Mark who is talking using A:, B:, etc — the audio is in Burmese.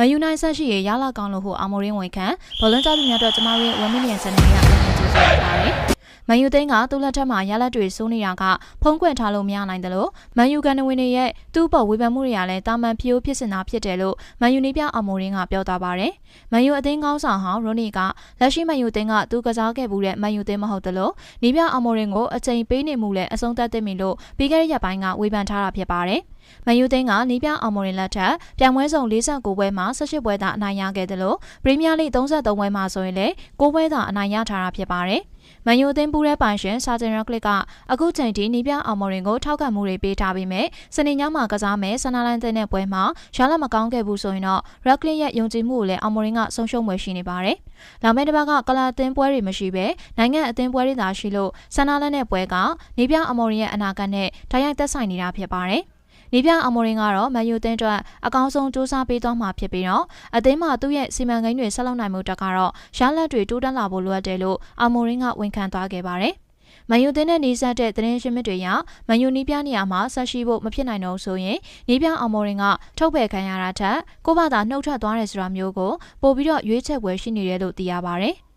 A: မန်ယူနိုင်ဆက်ရှိရရလာကောင်းလို့ဟုအာမိုရင်းဝန်ခံဘောလုံးကြောက်သူများအတွက်ကျမတို့ရဲ့1 million စနေရပြန်လည်ကြိုးစားပါတယ် မန်ယူသိန်းကသူ့လက်ထက်မှာရလက်တွေစိုးနေတာကဖုံးကွယ်ထားလို့မရနိုင်တယ်လို့မန်ယူကန်ဝင်တွေရဲ့သူ့ပေါ်ဝေဖန်မှုတွေကလည်းတာမန်ဖြိုးဖြစ်စင်တာဖြစ်တယ်လို့မန်ယူနေပြအာမိုရင်းကပြောသွားပါတယ်။မန်ယူအသင်းကောင်းဆောင်ဟောင်းရိုနီကလက်ရှိမန်ယူသိန်းကသူကစားခဲ့မှုတဲ့မန်ယူသိန်းမဟုတ်တယ်လို့နေပြအာမိုရင်းကိုအချိန်ပေးနေမှုလည်းအဆုံးသတ်သိမ့်ပြီလို့ပြီးခဲ့တဲ့ရက်ပိုင်းကဝေဖန်ထားတာဖြစ်ပါတယ်။မန်ယူသိန်းကနီးပြအောင်မော်ရင်လက်ထက်ပြိုင်ပွဲစုံ49ပွဲမှာ18ပွဲသာအနိုင်ရခဲ့တယ်လို့ပရီးမီးယားလိ33ပွဲမှာဆိုရင်လည်း9ပွဲသာအနိုင်ရထားတာဖြစ်ပါတယ်။ မန်ယူအသင်းပူးတဲ့ပိုင်ရှင်စာဂျန်ရကလစ်ကအခုချိန်ထိနီးပြအောင်မော်ရင်ကိုထောက်ခံမှုတွေပေးထားပြီးမြဲစနေညမှာကစားမယ်ဆန်နာလန်တဲ့တဲ့ပွဲမှာရလမကောင်းခဲ့ဘူးဆိုရင်တော့ရက်ကလစ်ရဲ့ယုံကြည်မှုကိုလည်းအောင်မော်ရင်ကဆုံးရှုံးမှုရှိနေပါတယ်။လာမယ့်တစ်ပတ်ကကလာအသင်းပွဲတွေမရှိဘဲနိုင်ငံအသင်းပွဲတွေသာရှိလို့ဆန်နာလန်တဲ့ပွဲကနီးပြအောင်မော်ရင်ရဲ့အနာဂတ်နဲ့တိုက်ရိုက်သက်ဆိုင်နေတာဖြစ်ပါတယ်။ နေပြအမော်ရင်ကတော့မန်ယူအသင်းအတွက်အကောင်းဆုံးစူးစမ်းပေးသွားမှာဖြစ်ပြီးတော့အသင်းမှာသူ့ရဲ့စီမံကိန်းတွေဆက်လုပ်နိုင်မှုတက်ကတော့ရလတ်တွေတိုးတက်လာဖို့လိုအပ်တယ်လို့အမော်ရင်ကဝန်ခံသွားခဲ့ပါတယ်။မန်ယူသင်းနဲ့နေဆက်တဲ့သတင်းရှင်မြစ်တွေရမန်ယူနီးပြနေရာမှာဆက်ရှိဖို့မဖြစ်နိုင်တော့ဆိုရင်နီးပြအမော်ရင်ကထုတ်ပယ်ခံရတာထက်ကိုယ့်ဘာသာနှုတ်ထွက်သွားတယ်ဆိုတာမျိုးကိုပို့ပြီးတော့ရွေးချယ်ပွဲရှိနေတယ်လို့သိရပါတယ်။